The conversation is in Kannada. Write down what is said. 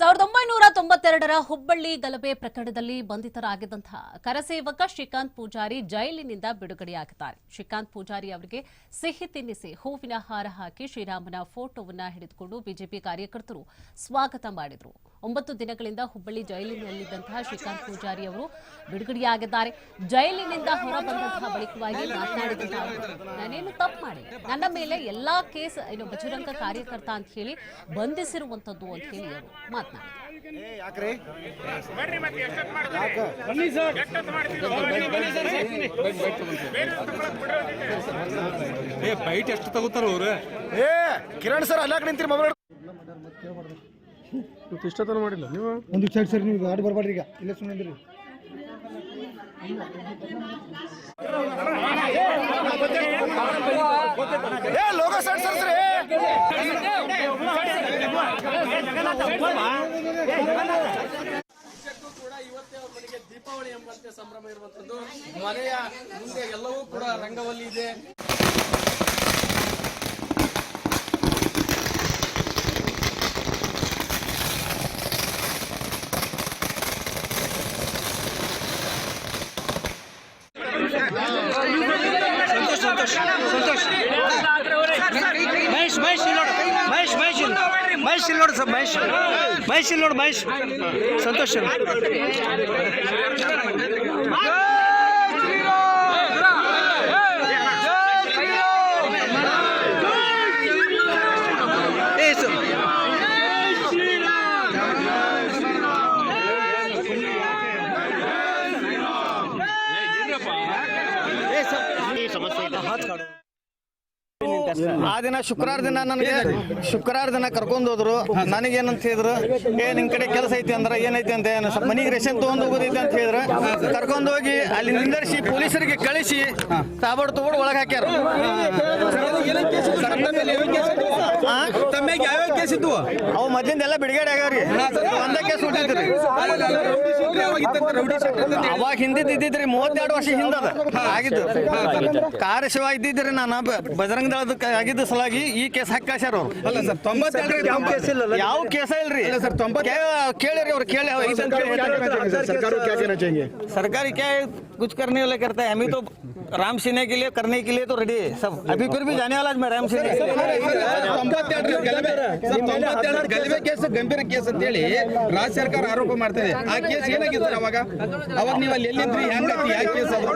ಸಾವಿರದ ಒಂಬೈನೂರ ತೊಂಬತ್ತೆರಡರ ಹುಬ್ಬಳ್ಳಿ ಗಲಭೆ ಪ್ರಕರಣದಲ್ಲಿ ಬಂಧಿತರಾಗಿದ್ದಂತಹ ಕರಸೇವಕ ಶ್ರೀಕಾಂತ್ ಪೂಜಾರಿ ಜೈಲಿನಿಂದ ಬಿಡುಗಡೆಯಾಗಿದ್ದಾರೆ. ಶ್ರೀಕಾಂತ್ ಪೂಜಾರಿ ಅವರಿಗೆ ಸಿಹಿ ತಿನ್ನಿಸಿ ಹೂವಿನ ಹಾರ ಹಾಕಿ ಶ್ರೀರಾಮನ ಫೋಟೋವನ್ನ ಹಿಡಿದುಕೊಂಡು ಬಿಜೆಪಿ ಕಾರ್ಯಕರ್ತರು ಸ್ವಾಗತ ಮಾಡಿದರು. ಒಂಬತ್ತು ದಿನಗಳಿಂದ ಹುಬ್ಬಳ್ಳಿ ಜೈಲಿನಲ್ಲಿದ್ದಂತಹ ಶ್ರೀಕಾಂತ್ ಪೂಜಾರಿ ಅವರು ಬಿಡುಗಡೆಯಾಗಿದ್ದಾರೆ. ಜೈಲಿನಿಂದ ಹೊರಬಂದಂತಹ ಬಳಿಕವಾಗಿ ಮಾತನಾಡಿದಂತಹ ನಾನೇನು ತಪ್ಪು ಮಾಡಿ ನನ್ನ ಮೇಲೆ ಎಲ್ಲಾ ಕೇಸ್, ಏನು ಬಜರಂಗ ಕಾರ್ಯಕರ್ತ ಅಂತ ಹೇಳಿ ಬಂಧಿಸಿರುವಂತದ್ದು ಅಂತ ಹೇಳಿ ಅವರು ಏ ಫೈಟ್ ಎಷ್ಟು ತಗೋತಾರ ಅವ್ರು? ಏ ಕಿರಣ್ ಸರ್ ಅಲ್ಲಾಕ್ ನಿಂತಿರಿ ಮೊಬೈಲ್ ಮತ್ತೆ ಇಷ್ಟತನ ಮಾಡಿಲ್ಲ. ನೀವು? ಒಂದು ಸೈಡ್ ಸರ್ ನೀವು ಆಡಿ ಬರಬೇಡ್ರಿ ಈಗ. ಇಲ್ಲೇ ಸುಮ್ಮನೆ ಏ ಲೋಗ ಸರ್ ಸರ್ ಸರ್ ಕೂಡ ಇವತ್ತೇ ಅವ್ರ ಮನೆಗೆ ದೀಪಾವಳಿ ಎಂಬಂತೆ ಸಂಭ್ರಮ ಇರುವಂತದ್ದು. ಮನೆಯ ಮುಂದೆ ಎಲ್ಲವೂ ಕೂಡ ರಂಗವಲ್ಲಿ ಇದೆ. ಮಹೇಶ್ ಸಂತೋಷ ನೋಡು ಮಹೇಶ್ ಮಹೇಶ್ ಇಲ್ಲಿ ಮಹೇಶ್ ಇಲ್ಲಿ ನೋಡು ಸರ್ ಮಹೇಶ್ ಮಹೇಶ್ ಇಲ್ಲಿ ನೋಡು ಮಹೇಶ್ ಸಂತೋಷ್ ಇಲ್ಲಿ. ಏ ಸರ್ ಏ ಸರ್ ಹಾತ್ ಕಾಡು ಆ ದಿನ ಶುಕ್ರವಾರ ದಿನ ನನಗೆ ಶುಕ್ರವಾರ ದಿನ ಕರ್ಕೊಂಡ್ ಹೋದ್ರು. ಏನಂತ ಹೇಳಿದ್ರು ಏ ನಿಮ್ ಕಡೆ ಕೆಲಸ ಐತಿ ಅಂದ್ರೆ ಏನೈತಿ ಅಂತ ಏನು ಸ್ವಲ್ಪ ಮನಿಗೆ ರೇಷನ್ ತಗೊಂಡ್ ಹೋಗೋದೈತಿ ಅಂತ ಹೇಳಿದ್ರು. ಕರ್ಕೊಂಡ್ ಹೋಗಿ ಅಲ್ಲಿ ನಿಂದರ್ಸಿ ಪೊಲೀಸರಿಗೆ ಕಳಿಸಿ ತಾಬಡ್ ತಗೊಂಡು ಒಳಗೆ ಹಾಕ್ಯಾರ. ಆ? ಅವು ಮೊದ್ಲಿಂದ ಎಲ್ಲ ಬಿಡುಗಡೆ ಆಗ್ಯಾವ್ರಿ. ಒಂದ ಕೇಸ್ ಹುಟ್ಟಿದ್ರಿ. ಅವಾಗ ಹಿಂದಿದ್ ಇದ್ದಿದ್ರಿ ಮೂವತ್ತೆರಡು ವರ್ಷ ಹಿಂದದ ಆಗಿದ್ದು. ಕಾರ್ಯಶಿವ ಇದ್ದಿದ್ರಿ ನಾನು. ಬ- ಬಜರಂಗ ದಳದ ಆಗಿದ್ದ ಸಲಾಗಿ ಈ ಕೇಸ್ ಹಾಕಿ ಕಳ್ಸ್ಯಾರ ಅವ್ರು. ಅಲ್ಲ ಸರ್ ತೊಂಬತ್ತೆರಡು ಯಾವ ಕೇಸ್ ಇಲ್ಲ ಯಾವ ಕೇಸ ಇಲ್ರಿ. ಕೇಳಿರಿ ಅವ್ರು ಕೇಳಿ. ಐತೆ ಅಂತ ಹೇಳಿ ಹೇಳ್ತಾರೆ. सरकार को क्या कहना चाहेंगे सरकारी क्या है, कुछ करने वाला करता है हमें तो राम सिन्हा के लिए करने के लिए तो रेडी है सब अभी फिर भी जाने वाला है मैं राम सिन्हा ತೊಂಬತ್ತೆರಡು ಗಲಭೆ ಸರ್ ತೊಂಬತ್ತೆರಡು ಗಲಭೆ ಕೇಸ್ ಗಂಭೀರ ಕೇಸ್ ಅಂತ ಹೇಳಿ ರಾಜ್ಯ ಸರ್ಕಾರ ಆರೋಪ ಮಾಡ್ತಾ ಇದೆ ಆ ಕೇಸ್ ಏನಾಗಿದೆ ಸರ್ ಅವಾಗ ಅವಾಗ ನೀವು ಅಲ್ಲಿ ಎಲ್ಲಿದ್ರಿ ಹೆಂಗತಿ ಯಾವ ಕೇಸ್ ಅದು